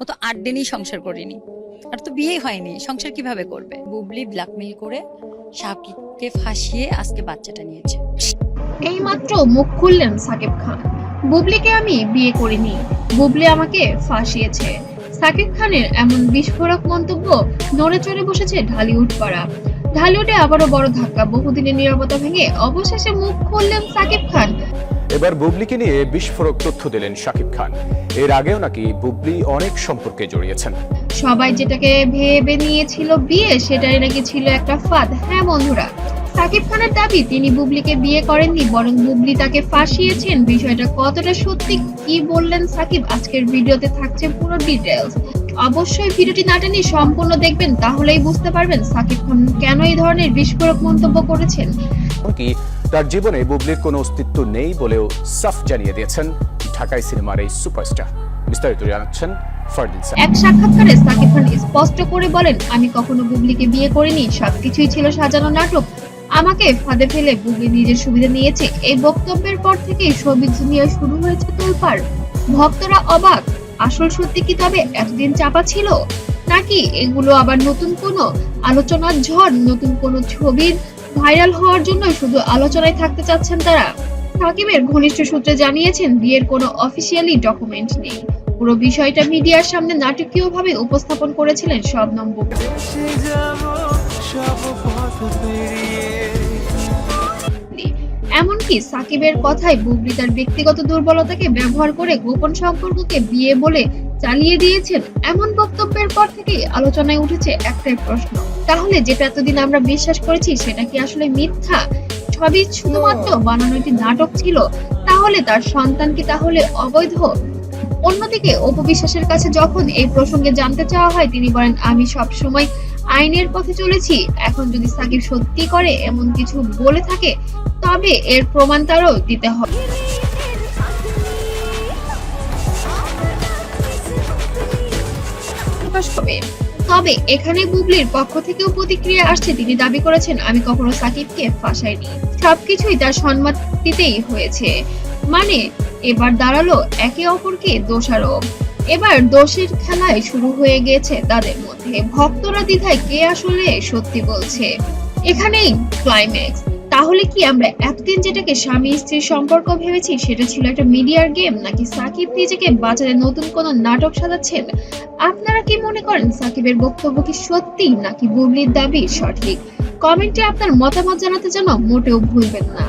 ও তো আট দিনই সংসার করেনি। আর তো বিয়ে হয়নি, সংসার কীভাবে করবে? বুবলি ব্ল্যাকমেল করে সাকিবকে ফাঁসিয়ে আজকে বাচ্চাটা নিয়েছে। এইমাত্র মুখ খুললেন সাকিব খান। বুবলিকে আমি বিয়ে করিনি। বুবলি আমাকে ফাঁসিয়েছে। সাকিব খানের এমন বিস্ফোরক মন্তব্য নড়ে চড়ে বসেছে ঢালিউড পাড়া ঢালিউডে আবারও বড় ধাক্কা, বহুদিনের নিরাপত্তা ভেঙে অবশেষে মুখ খুললেন সাকিব খান। এবার বুবলিকে নিয়ে বিস্ফোরক তথ্য দিলেন শাকিব খান। এর আগেও নাকি বুবলি অনেক সম্পর্কে জড়িয়েছেন। সবাই যেটাকে ভেবে নিয়েছিল বিয়ে, সেটাই নাকি ছিল একটা ফাঁদ। হ্যাঁ বন্ধুরা সাকিব খানের দাবি, তিনি বুবলিকে বিয়ে করেননি, বরং বুবলি তাকে ফাঁসিয়েছেন। বিষয়টা কতটা সত্যি, কি বললেন সাকিব আজকের ভিডিওতে থাকছে পুরো ডিটেলস অবশ্যই ভিডিওটি না টেনে সম্পূর্ণ দেখবেন তাহলেই বুঝতে পারবেন সাকিব খান কেন এই ধরনের বিস্ফোরক মন্তব্য করেছেন। এমনকি তার জীবনে বুবলির কোনো অস্তিত্ব নেই বলেও সাফ জানিয়ে দিয়েছেন ঢাকাই সিনেমার এই সুপারস্টার। বিস্তারিত জানাচ্ছেন এক সাক্ষাৎকারে সাকিব খান স্পষ্ট করে বলেন আমি কখনো বুবলিকে বিয়ে করিনি সবকিছুই ছিল সাজানো নাটক। আমাকে ফাঁদে ফেলে বুবলি নিজের সুবিধা নিয়েছে। এই বক্তব্যের পর থেকেই সবিজ নিয়ে শুরু হয়েছে তোলপাড়। ভক্তরা অবাক। আসল সত্যি কি তবে এতদিন চাপা ছিল? নাকি এগুলো আবার নতুন কোনো আলোচনার ঝড়, নতুন কোনো ছবির ভাইরাল হওয়ার জন্য শুধু আলোচনায় থাকতে চাচ্ছেন তারা? সাকিবের ঘনিষ্ঠ সূত্রে জানিয়েছেন, বিয়ের কোনো অফিসিয়ালি ডকুমেন্ট নেই। পুরো বিষয়টা মিডিয়ার সামনে নাটকীয়ভাবে উপস্থাপন করেছিলেন শবনম বুবলি এমনকি সাকিবের কথায় বুবলি তার ব্যক্তিগত দুর্বলতাকে ব্যবহার করে গোপন সম্পর্ককে বিয়ে বলে চালিয়ে দিয়েছেন এমন বক্তব্যের পর থেকেই আলোচনায় উঠেছে একটাই প্রশ্ন। তাহলে যেটা এতদিন আমরা বিশ্বাস করেছি সেটা কি আসলে মিথ্যা? সবই শুধুমাত্র বানানো একটি নাটক ছিল তাহলে তার সন্তান কি তাহলে অবৈধ? অন্যদিকে অপবিশ্বাসের কাছে যখন এই প্রসঙ্গে জানতে চাওয়া হয় তিনি বলেন আমি সব সময় আইনের পথে চলেছি। এখন যদি সাকিব সত্যি করে এমন কিছু বলে থাকে তবে এর প্রমাণ তারও দিতে হবে। হবে। তবে এখানে বুবলির পক্ষ থেকেও প্রতিক্রিয়া আসছে, তিনি দাবি করেছেন, আমি কখনো সাকিবকে ফাঁসাইনি। সবকিছুই তার সম্মতিতেই হয়েছে। মানে এবার দাঁড়াল একে অপরকে দোষারোপ। এবার দোষের খেলায় শুরু হয়ে গেছে তাদের মধ্যে। ভক্তরা দ্বিধায় কে আসলে সত্যি বলছে? এখানেই ক্লাইম্যাক্স তাহলে কি আমরা এতদিন যেটাকে স্বামী স্ত্রীর সম্পর্ক ভেবেছি, সেটা ছিল একটা মিডিয়ার গেম? নাকি সাকিব নিজেকে বাজারে নতুন কোনো নাটক সাজাচ্ছেন? আপনারা কি মনে করেন সাকিবের বক্তব্য কি সত্যি, নাকি বুবলির দাবি সঠিক? কমেন্টে আপনার মতামত জানাতে যেন মোটেও ভুলবেন না।